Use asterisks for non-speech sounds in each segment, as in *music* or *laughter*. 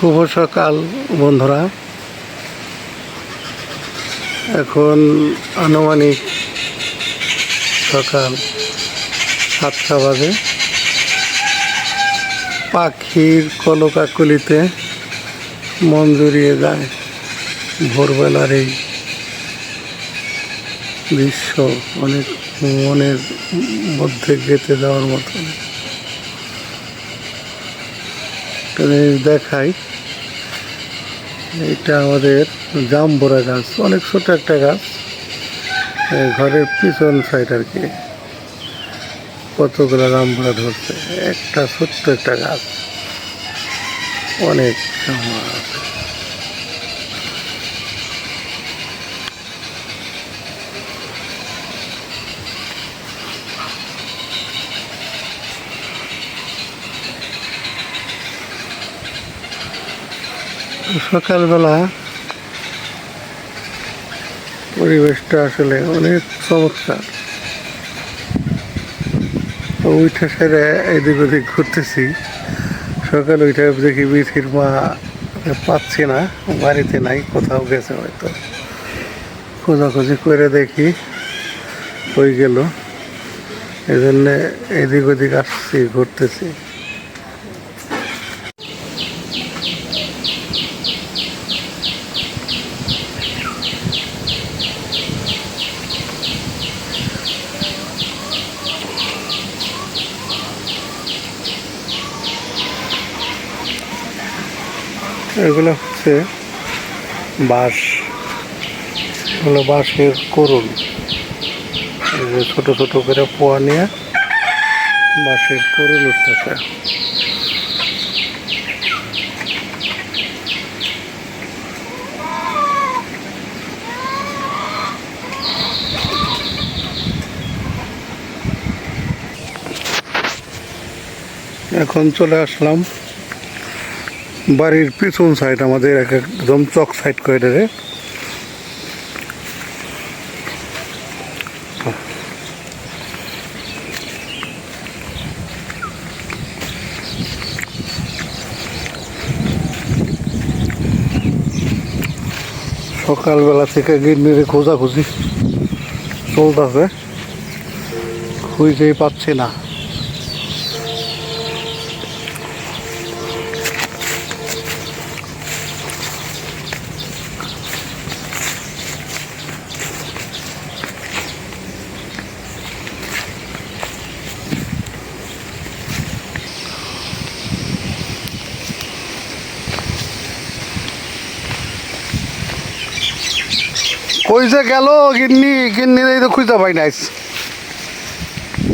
শুভ সকাল, বন্ধুরা। এখন আনুমানিক সকাল সাতটা বাজে। পাখির কলকাকলিতে মন জুড়িয়ে যায় ভোরবেলার এই দৃশ্য, অনেক মনের মধ্যে গেঁথে যাওয়ার মতন দেখাই। এটা আমাদের জামবোরা গাছ, অনেক ছোট একটা গাছ। ঘরের পিছন সাইড আর কি। কতগুলো জামবোরা ধরছে। একটা ছোট্ট একটা গাছ। অনেক সকালবেলা পরিবেশটা আসলে অনেক চমৎকার। উঠে সেরে এদিক ওদিক ঘুরতেছি। সকালে উঠে দেখি বিথির মা পাচ্ছি না, বাড়িতে নাই, কোথাও গেছে হয়তো। খোঁজাখুঁজি করে দেখি, হয়ে গেল। এই জন্যে এদিক ওদিক আসছি, ঘুরতেছি। এগুলো হচ্ছে বাঁশ। এগুলো বাঁশের করুন। ছোট ছোট করে পোয়া নিয়ে বাঁশের করুন উঠতেছে। এখন চলে আসলাম বাড়ির পিছন সাইড আমাদের এক একদম চক সাইড করে রে সকালবেলা থেকে গিন্নিরে খোঁজাখুঁজি চলতেছে। খুঁজেই পাচ্ছি না। যে গেল গিন্নি গিন্নি এই তো খুঁজতে পাই নাই।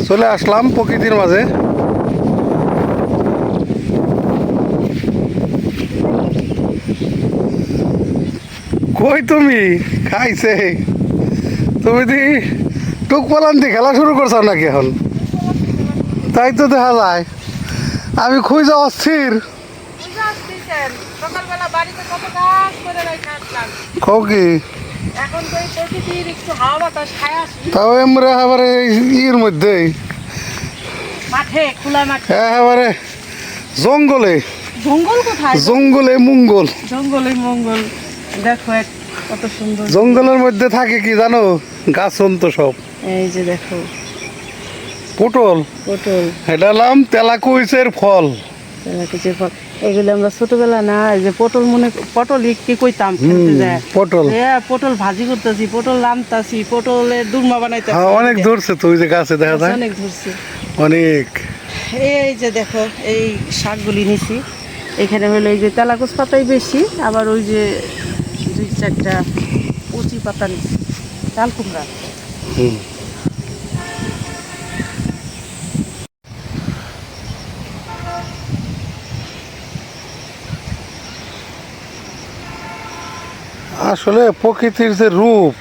চলে আসলাম প্রকৃতির মাঝে। কই তুমি? খাইছে। তুমি দি টুক পালান্তি খেলা শুরু করছ নাকি এখন? তাই তো দেখা যায়। আমি খুঁজে অস্থির। বুঝে সকালবেলা বাড়িতে কত কাজ করে রেখে কি? তাও এমরা এবারে ইয়ের মধ্যে। মাঠে একেবারে জঙ্গলে। জঙ্গল কোথায়? জঙ্গলে মঙ্গল। জঙ্গলে মঙ্গল। দেখো কত সুন্দর। জঙ্গলের মধ্যে থাকে কি জানো? গাছন তো সব। এই যে দেখো। পটল। পটল। এটা নাম তেলাকুইসের ফল। ফল এগুলো আমরা ছোটবেলা না এই যে পটল মনে পটল কি কইতাম খেলতে যায় পটল। হ্যাঁ পটল ভাজি করতেছি পটল রামতাছি পটলের দুর্মা বানাইতে হ্যাঁ অনেক ধরছে তো ওই যে গাছে দেখা যায়? অনেক ধরছি। অনেক। এই যে দেখো এই শাকগুলি নিছি। এখানে হলো এই যে তেলাকুচ পাতাই বেশি আবার ওই যে দুই চারটা কচি পাতা নিছি। চাল কুমড়া। হুম। আসলে প্রকৃতির যে রূপ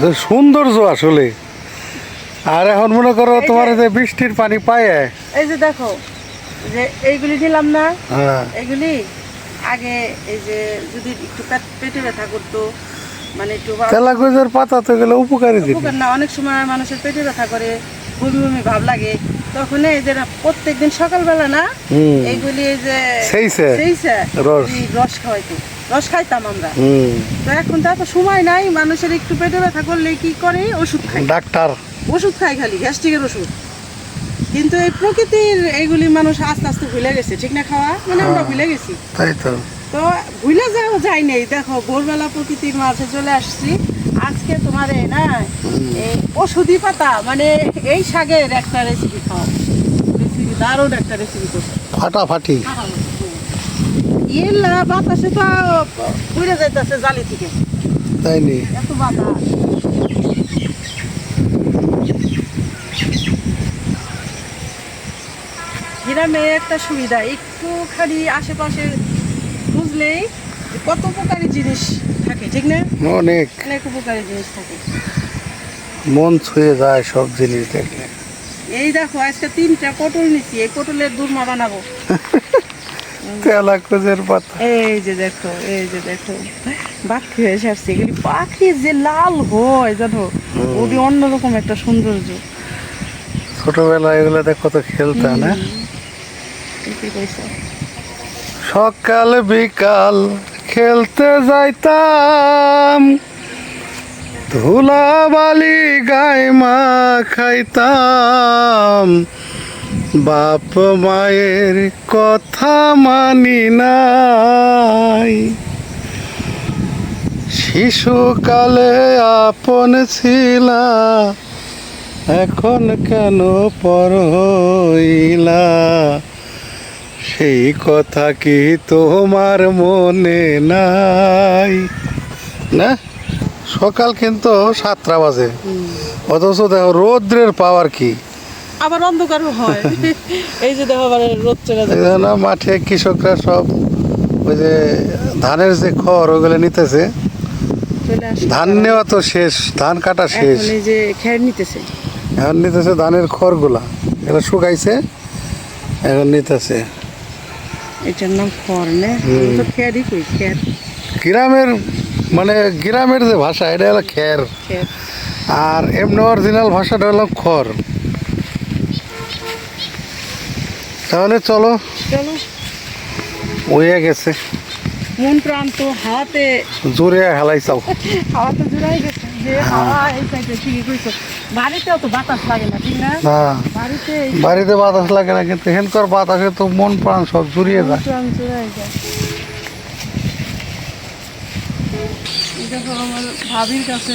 যে সৌন্দর্য আসলে আর এখন মনে করো তোমার যে বৃষ্টির পানি পায়ে। এই যে দেখো যে এইগুলি নিলাম না হ্যাঁ। এগুলি আগে এই যে যদি একটু পেটে ব্যথা করতো মানে একটু তেলাকুজের পাতা তো গেলে উপকারী উপকার না অনেক সময় মানুষের পেটে ব্যথা করে বমি বমি ভাব লাগে। তখন এই যে প্রত্যেকদিন সকালবেলা না এইগুলি এই যে রস। রস খাওয়াইতো। রস খাইতাম আমরা। তো এখন তো এত সময় নাই মানুষের একটু পেটে ব্যথা করলে কি করে? ওষুধ খায় ডাক্তার। ওষুধ খায় খালি গ্যাস্ট্রিকের ওষুধ। কিন্তু এই প্রকৃতির এইগুলি মানুষ আস্তে আস্তে ভুলে গেছে ঠিক না খাওয়া? মানে আমরা ভুলে গেছি। তাই তো। তো ভুলে যাও যাই নেই। দেখো ভোরবেলা প্রকৃতির মাঝে চলে আসছি। আজকে তোমার না এই ওষুধি পাতা মানে এই শাকের একটা রেসিপি খাও রেসিপি দারুণ একটা রেসিপি করছ। ফাটাফাটি। ইয়েলা বাতাসে তো উড়ে যাইতেছে জালি থেকে। তাই নি? এত বাতাস। গ্রামে একটা সুবিধা একটুখানি আশেপাশে বুঝলেই কত উপকারী জিনিস থাকে ঠিক না? অনেক। অনেক উপকারী জিনিস থাকে। মন ছুঁয়ে যায় সব জিনিস দেখলে। এই দেখো আজকে তিনটা পটল নিচ্ছি এই পটলের দুর্মা বানাবো। *laughs* পাতা। এই যে দেখো এই যে দেখো। হয়ে এগুলি পাখি যে লাল হয় জানো? অন্যরকম একটা সৌন্দর্য। ছোটবেলায় এগুলোতে কত খেলতাম না সকাল বিকাল খেলতে যাইতাম ধুলাবালি গায়ে মা খাইতাম বাপ মায়ের কথা মানি নাই। শিশুকালে আপন ছিলা এখন কেন পর হইলা সেই কথা কি তোমার মনে নাই? না সকাল কিন্তু সাতটা বাজে। অথচ দেখো রৌদ্রের পাওয়ার কি? আবার অন্ধকারও হয়। *laughs* এই যে দেখো আবার রোদ চলে যাবে জন্য মাঠে কৃষকরা সব ওই যে ধানের যে খড় ওগুলো নিতেছে ধান নেওয়া তো শেষ ধান কাটা শেষ। যে খের নিতেছে। এখন নিতেছে ধানের খড়গুলা এগুলো শুকাইছে এখন নিতেছে। এটার নাম খড় না। তো খেরই কই খের। গ্রামের মানে গ্রামের যে ভাষা এটা হলো খের। আর এমনি অরিজিনাল ভাষাটা হলো খড়। তাহলে চলো। চলো। হয়ে গেছে। মন প্রাণ তো হাওয়াতে জোরে হেলাই চাও। *laughs* হাওয়া তো জুড়াই গেছে। যে হাওয়া এই সাইডে ঠিকই কইছো। বাড়িতেও তো বাতাস লাগে না ঠিক না? না বাড়িতে বাড়িতে বাতাস লাগে না কিন্তু হেনকর বাতাসে তো মন প্রাণ সব জুড়িয়ে যায়। প্রাণ জুড়াই যায়। এই দেখো আমার ভাবির কাছে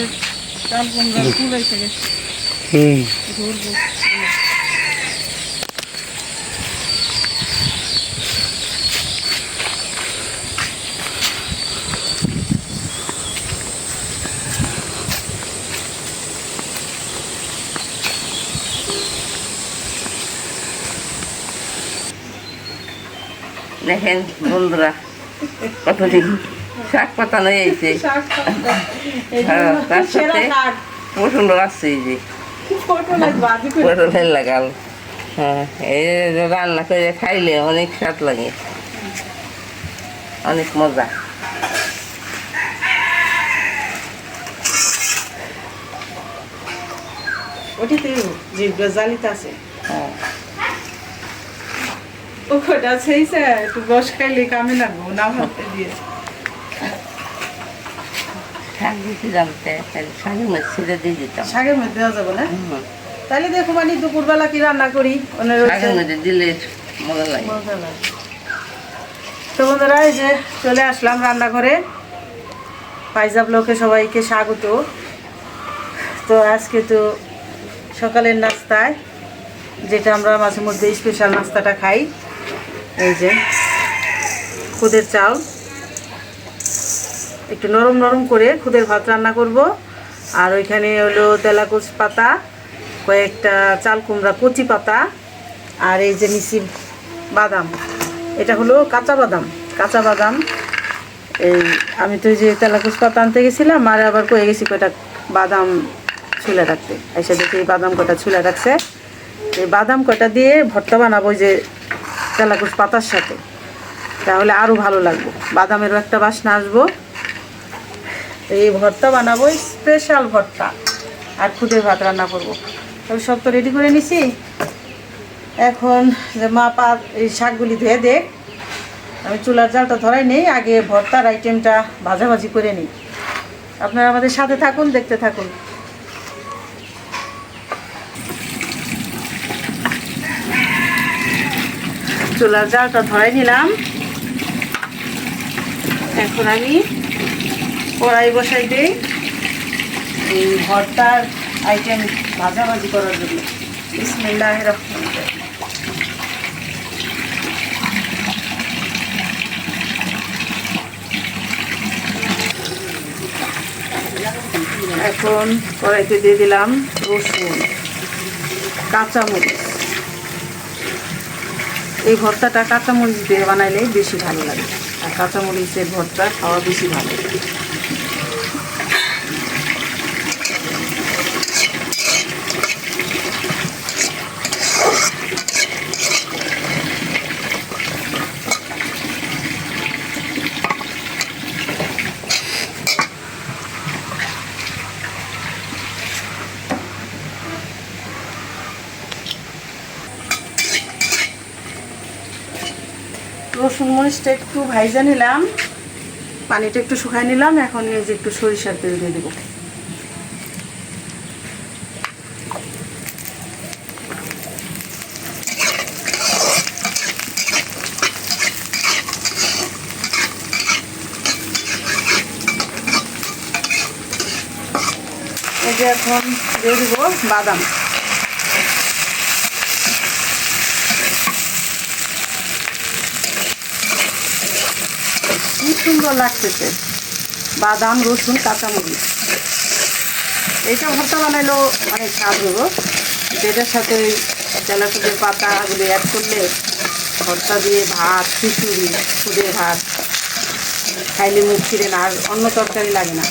চাল কুমড়া কুলাই থেকে হুম। ধরবো। দেখেন বন্ধুরা কতদিন শাক পাতা নিয়ে এসে। হ্যাঁ, তার সাথে-। পটল আছে এই যে। পটলের লাগাল। হ্যাঁ এই রান্না করে খাইলে অনেক স্বাদ লাগে। অনেক মজা। ওটিতে যে জালিতে আছে। হ্যাঁ। সেইছে একটু বস খাইলে কামে লাগবো না ভাতে দিয়ে। শাক দিতে জানতে শাকের মধ্যে ছেড়ে দিয়ে দিতাম। শাকের মধ্যে দেওয়া যাবে না? তাহলে দেখো মানে দুপুরবেলা কি রান্না করি? শাকের মধ্যে দিলে মজা লাগে। তো বন্ধুরা এই যে চলে আসলাম রান্নাঘরে। সবাইকে স্বাগত। তো আজকে তো সকালের নাস্তায় যেটা আমরা মাঝে মধ্যে স্পেশাল নাস্তাটা খাই। এই যে, খুদের চাল। একটু নরম নরম করে খুদের ভাত রান্না করব। আর ওইখানে হলো তেলাকুচ পাতা, কয়েকটা চাল কুমড়া, কচি পাতা, আর এই যে মিশি বাদাম। এটা হলো কাঁচা বাদাম কাঁচা বাদাম। এই, আমি তো যে তেলাকুচ পাতা আনতে গেছিলাম আর আবার কয়ে গেছি কয়টা বাদাম ছুলে রাখতে। এসে দেখি বাদাম কটা ছুলে রাখছে। এই বাদাম কটা দিয়ে ভর্তা বানাবো যে তেলাকুচ পাতার সাথে। তাহলে আরও ভালো লাগবে। বাদামেরও একটা বাসনা আসব। এই ভর্তা বানাবো স্পেশাল ভর্তা। আর খুদের ভাত রান্না করব। তবে সব তো রেডি করে নিছি। এখন যে মা পা এই শাকগুলি ধুয়ে দেখ। আমি চুলার জালটা ধরাই নেই, আগে ভর্তার আইটেমটা ভাজাভাজি করে নিই। আপনারা আমাদের সাথে থাকুন, দেখতে থাকুন। চুলার জালটা ধরাই নিলাম। এখন আমি কড়াই বসাই দিই। এই ভর্তার আইটেম ভাজাভাজি করার জন্য। বিসমিল্লাহ রহমান এখন কড়াইতে দিয়ে দিলাম রসুন, কাঁচামরিচ। এই ভর্তাটা কাঁচামরিচ দিয়ে বানাইলে বেশি ভালো লাগে। আর কাঁচামরিচের ভর্তা খাওয়া বেশি ভালো। রসুন মরিচটা একটু ভাইজা নিলাম। পানিটা একটু শুকাই নিলাম, এখন এই যে একটু সরিষার তেল দিয়ে দেবো। এই যে এখন দিয়ে দিব বাদাম কি সুন্দর লাগতেছে। বাদাম, রসুন, কাঁচামরিচ। এইটা ভর্তা বানাইলেও অনেক স্বাদ হব যেটার সাথে ওই পাতাগুলো অ্যাড করলে ভর্তা দিয়ে ভাত, খিচুড়ি খুদে ভাত, খাইলে মুখ ফিরে না, আর অন্য তরকারি লাগে না।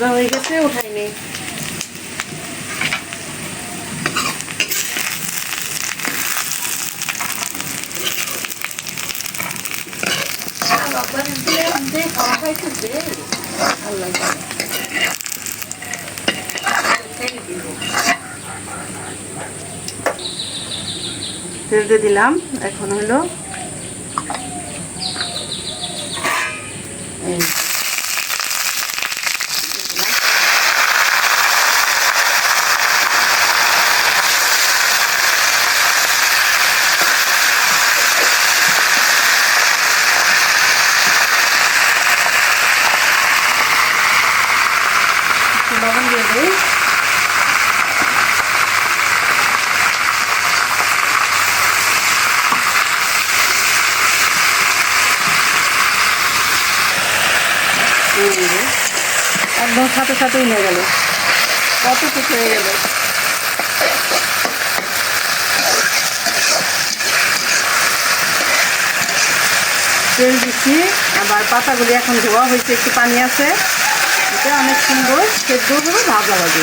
ভাজা হয়ে গেছে উঠাই নেই দিলাম এখন হলো এই একটু লবণ দিয়ে দিই এই যে, একদম নিয়ে গেল। কতটুকু হয়ে গেল। তেল দিচ্ছি। আবার পাতাগুলি এখন ধোয়া হয়েছে, একটু পানি আছে। এটা অনেক সুন্দর সেদ্ধ হবে ভাজা ভাজি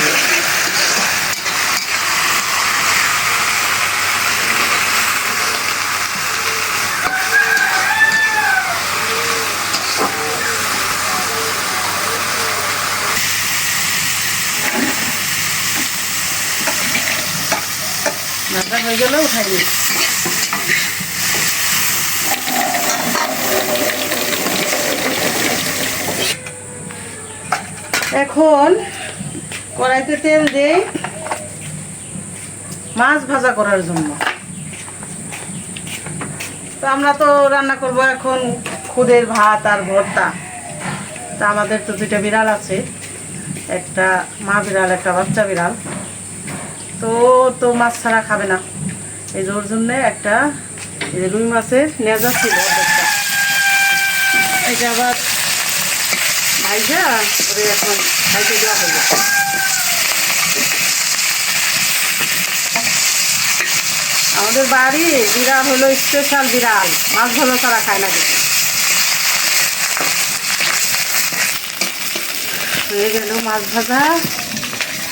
হয়ে গেলে উঠাই এখন কড়াইতে তেল দেই মাছ ভাজা করার জন্য। তো আমরা তো রান্না করব এখন খুদের ভাত আর ভর্তা। তা আমাদের তো দুইটা বিড়াল আছে, একটা মা বিড়াল, একটা বাচ্চা বিড়াল। তো তো মাছ ছাড়া খাবে না। এই যে ওর জন্যে একটা রুই মাছের নেজা ছিল অর্ধেকটা। আবার ভাইজা ওরে এখন খাইতে দেওয়া হবে আমাদের বাড়ি বিড়াল হলো স্পেশাল বিড়াল। মাছ ভালো তারা খায় না কিছু হয়ে গেল মাছ ভাজা,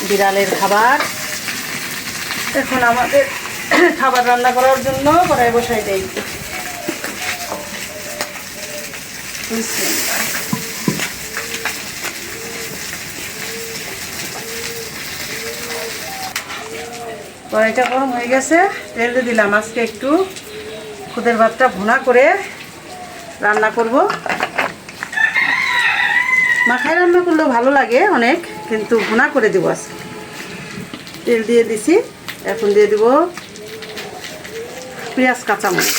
বিড়ালের খাবার। এখন আমাদের খাবার রান্না করার জন্য কড়াই বসাই দেই। কড়াইটা গরম হয়ে গেছে, তেল দিয়ে দিলাম। আজকে একটু খুদের ভাতটা ভুনা করে রান্না করব। মাখায় রান্না করলেও ভালো লাগে অনেক, কিন্তু ভুনা করে দেবো আজকে। তেল দিয়ে দিছি, এখন দিয়ে দিব পেঁয়াজ, কাঁচামরিচ।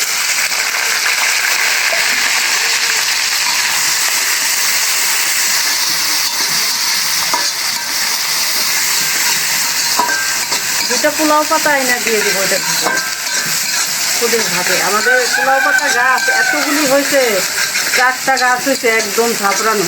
দুটো পোলাও পাতা এনে দিয়ে দিব খুদের ভাতে। আমাদের পোলাও পাতা গাছ এতগুলি হয়েছে, চারটা গাছ হয়েছে, একদম ঝাপড়ানো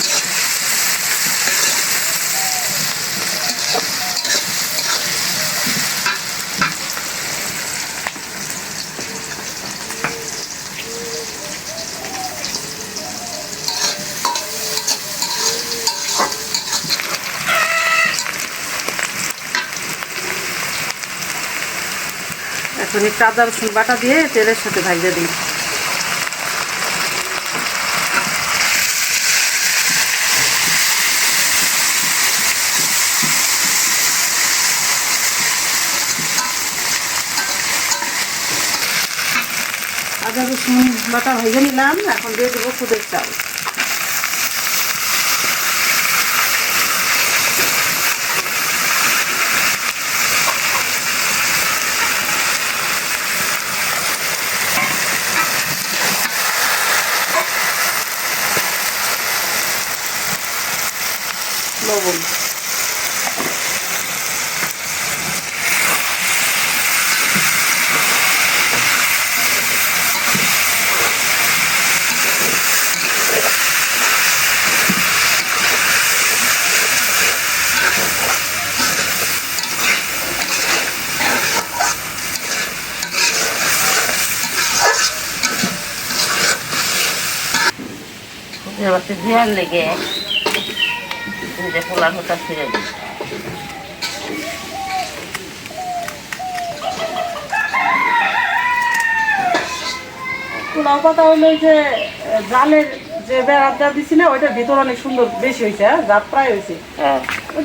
এখন একটু আদা রসুন বাটা দিয়ে তেলের সাথে ভাজতে দিই। আদা, রসুন বাটা ভেজে নিলাম, এখন দিয়ে দেবো খুদের চাল লবণ ভাতে ধ্যান লেগে যে পোলার হতা ছিঁড়ে দিই। পোলাও পাতা হলো যে জালের যে বেড়াটা দিছি না ওইটার ভিতর অনেক সুন্দর বেশি হয়েছে হ্যাঁ? জাত প্রায় হয়েছে। হ্যাঁ। ওই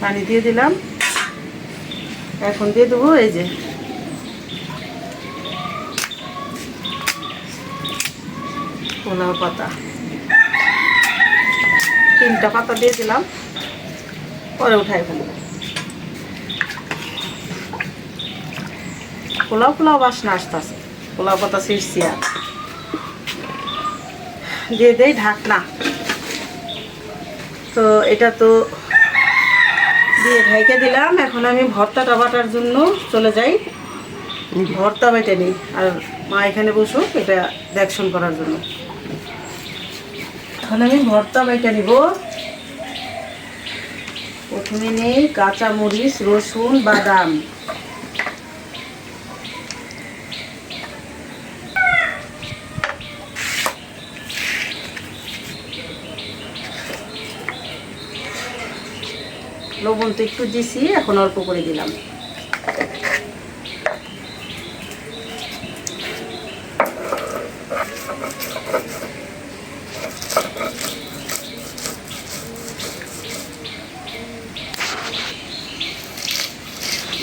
পানি দিয়ে দিলাম। এখন দিয়ে দেবো, এই যে। পোলাও পাতা। তিনটা পাতা দিয়ে দিলাম, পরে উঠাই ফেলব। পোলাও পোলাও বাসনা আসতেছে। পোলাও পাতা ছিঁড়ছি আর। দিয়ে দেই ঢাকনা। তো এটা তো দিয়ে ঢাইকে দিলাম। এখন আমি ভর্তা বাটার জন্য চলে যাই। ভর্তা বেটে নিই। আর মা এখানে বসো এটা দেখশন করার জন্য। এখন আমি ভর্তা বেটে নিব। প্রথমে নেই কাঁচা মরিচ রসুন, বাদাম। লবণ তো একটু দিছি, এখন অল্প করে দিলাম।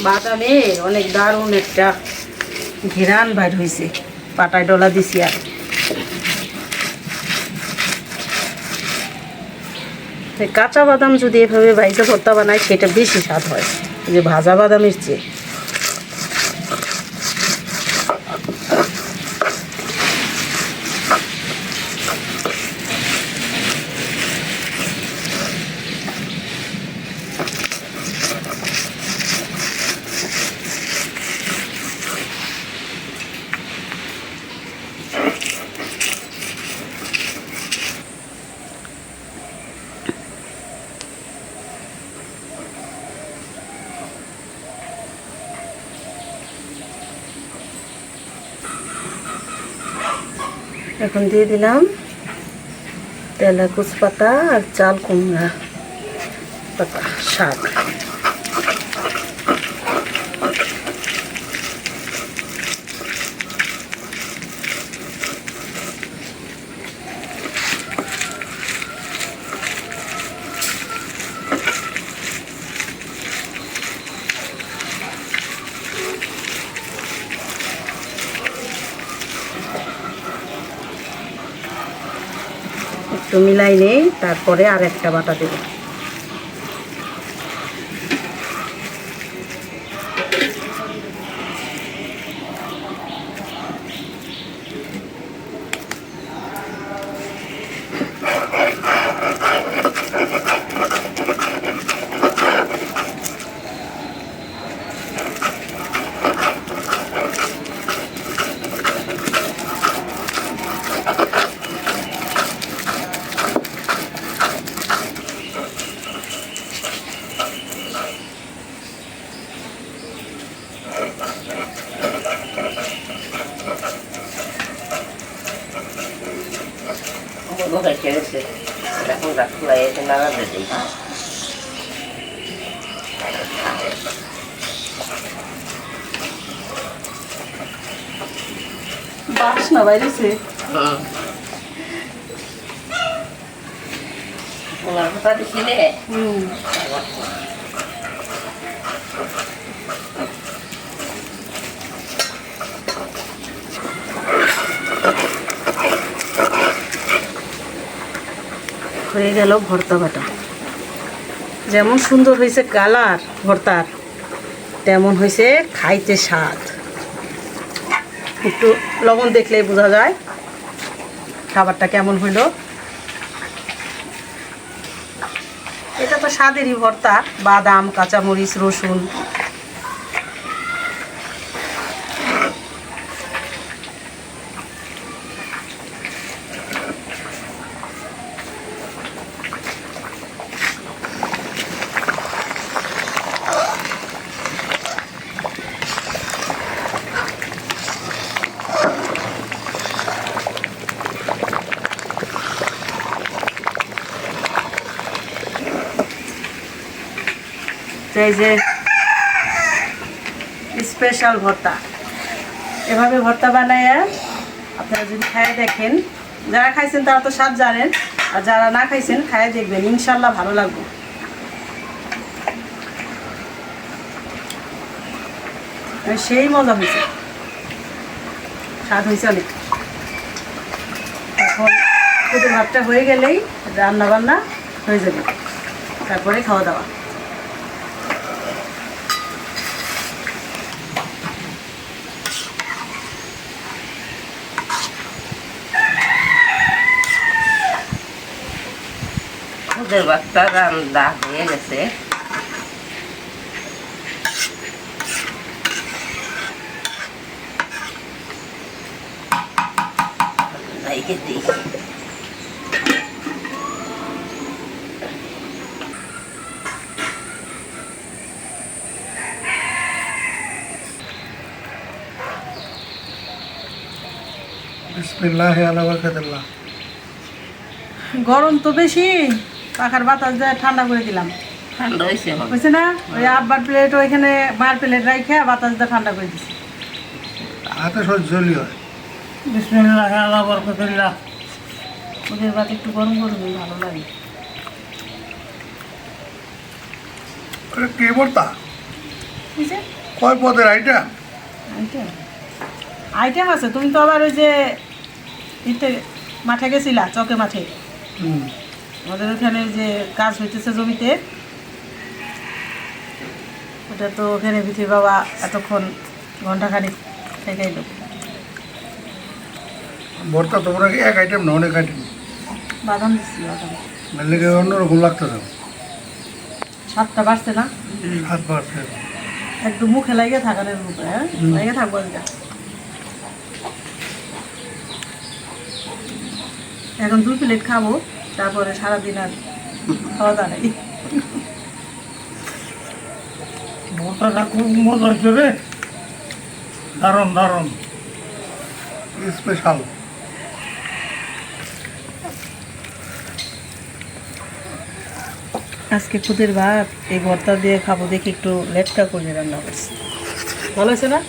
বাদামের অনেক দারুণ একটা ঘেরান বাইর হয়েছে পাটায় ডলা দিছি আর। কাঁচা বাদাম যদি এভাবে ভাইজা ভর্তা বানায়, সেটা বেশি স্বাদ হয়। যে ভাজা বাদামের চেয়ে। এখন দিয়ে দিলাম তেলাকুচ পাতা আর চাল কুমড়া পাতা শাক একটু মিলাই নেই তারপরে আর একটা বাটা দেবো। কথা দিছিলে হুম। হয়ে গেল ভর্তা বাটা। যেমন সুন্দর হয়েছে কালার ভর্তার তেমন হয়েছে খাইতে স্বাদ। একটু লবণ দেখলেই বোঝা যায়। খাবারটা কেমন হইল এটা তো স্বাদেরই ভর্তা, বাদাম, কাঁচামরিচ, রসুন। এই যে স্পেশাল ভর্তা। এভাবে ভর্তা বানায় আপনারা যদি খায় দেখেন, যারা খাইছেন তারা তো স্বাদ জানেন, আর যারা না খাইছেন খায় দেখবেন ইনশাল্লাহ ভালো লাগবে। সেই মজা হয়েছে স্বাদ হয়েছে অনেক। এখন ভাতটা হয়ে গেলেই রান্না বান্না হয়ে যাবে। তারপরে খাওয়া দাওয়া। ওদের বাচ্চা হয়ে গেছে। বিসমিল্লাহ আলা বরকাতুল্লাহ। গরম তো বেশি। পাখার বাতাস দিয়ে ঠান্ডা করে দিলাম। ঠান্ডা হয়েছে না? ওই আব্বার প্লেট ওইখানে মার প্লেট রাইখে বাতাস দিয়ে ঠান্ডা করে দিছি। হাতে সহ্য জলি হয় বিসমিল্লাহ আল্লাহ বরকতুল্লাহ। ওদের একটু গরম গরম ভালো লাগে। কি কয় পদের আইটেম আইটেম আইটেম আছে তুমি তো আবার ওই যে ইতে মাঠে গেছিলা চকে মাঠে। হুম। আমাদের ওখানে যে কাজ হইতেছে জমিতে ওটা তো ওখানে বিথির বাবা এতক্ষণ ঘন্টাখানিক থেকে এলো ভর্তা তোমরা এক আইটেম না অনেক আইটেম বাদাম দিচ্ছি বাদাম। অন্যরকম লাগতেছে। সাতটা বাড়ছে না? হাত বাড়ছে। একদম মুখে লাগে থাকানোর মতো হ্যাঁ। লাগে থাকব এখন দুই প্লেট খাব। তারপরে সারাদিন আর খাওয়া দাওয়া নেই। ভর্তাটা খুব মজা হয়েছে রে। দারুণ দারুণ। স্পেশাল। আজকে খুদের ভাত এই ভর্তা দিয়ে খাব দেখি একটু লেটকা করে রান্না করছি। ভালো আছে না?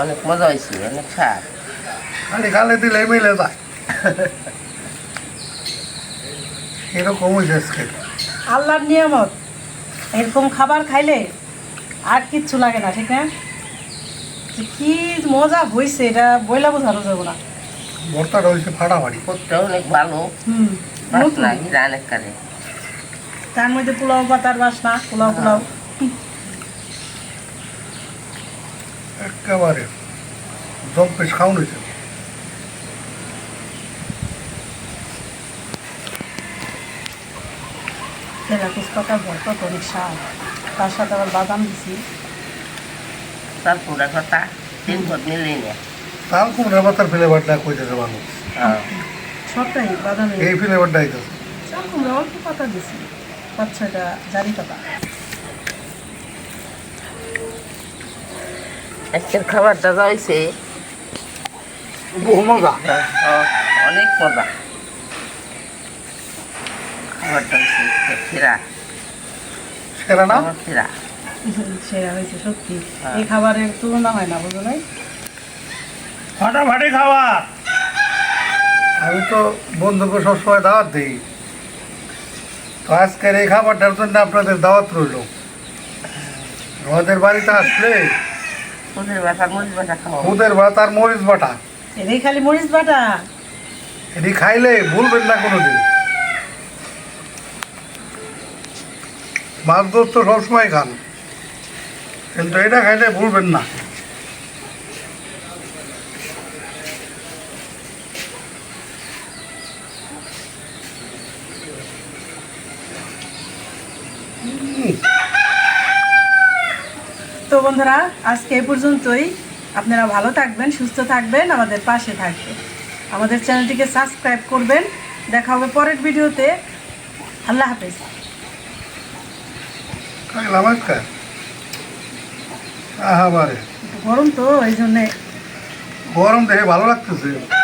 অনেক মজা হয়েছে অনেক স্বাদ। খালি গালে দিলে মিলে যায়। *laughs* এরকম আজকে আল্লাহর নিয়ামত। এরকম খাবার খাইলে আর কিচ্ছু লাগে না ঠিক না? কি মজা হয়েছে এটা বইলা বোঝানো যাব না। ভর্তাটা হয়েছে ফাটাফাটি। করতে অনেক ভালো। হুম অনেক কাজে তার মধ্যে পোলাও পাতার বাসনা পোলাও পোলাও। একেবারে জম পেশ খাওয়ান হয়েছে তেলাকুচ পাতার ভর্তা অনেক স্বাদ তার সাথে আবার বাদাম দিছি। তার পুরা কথা তিন মিলেই না। তাল কুমড়া পাতার ফ্লেভারটা কইতেছে মানুষ। হ্যাঁ। সবটাই বাদামে এই ফ্লেভারটা আইতেছে। চাল কুমড়া অল্প পাতা দিছি। পাঁচ ছয়টা জারি পাতা। আজকের খাবারটা যা হয়েছে বহু মজা। অনেক মজা। খাবারটা খিরা সেরা না? খিরা সেরা। হয়েছে সত্যি। এই খাবারের তুলনা হয় না বুঝো নাই ফাটাফাটি খাবার। আমি তো বন্ধুকে সবসময় দাওয়াত দিই। তো আজকের এই খাবারটার জন্য আপনাদের দাওয়াত রইল। আমাদের বাড়িতে আসলে ওদের খুদের ভাত আর মরিচ বাটা। এটাই খালি মরিচ বাটা। এটি খাইলে ভুলবেন না কোনোদিন। মাছ সবসময় খান। কিন্তু এটা খাইলে ভুলবেন না। তো বন্ধুরা, আজকে এই পর্যন্তই। আপনারা ভালো থাকবেন, সুস্থ থাকবেন, আমাদের পাশে থাকবেন। আমাদের চ্যানেলটিকে সাবস্ক্রাইব করবেন। দেখা হবে পরের ভিডিওতে। আল্লাহ হাফেজ। আহা বারে। গরম তো এই জন্যে। গরম দেখে ভালো লাগতেছে।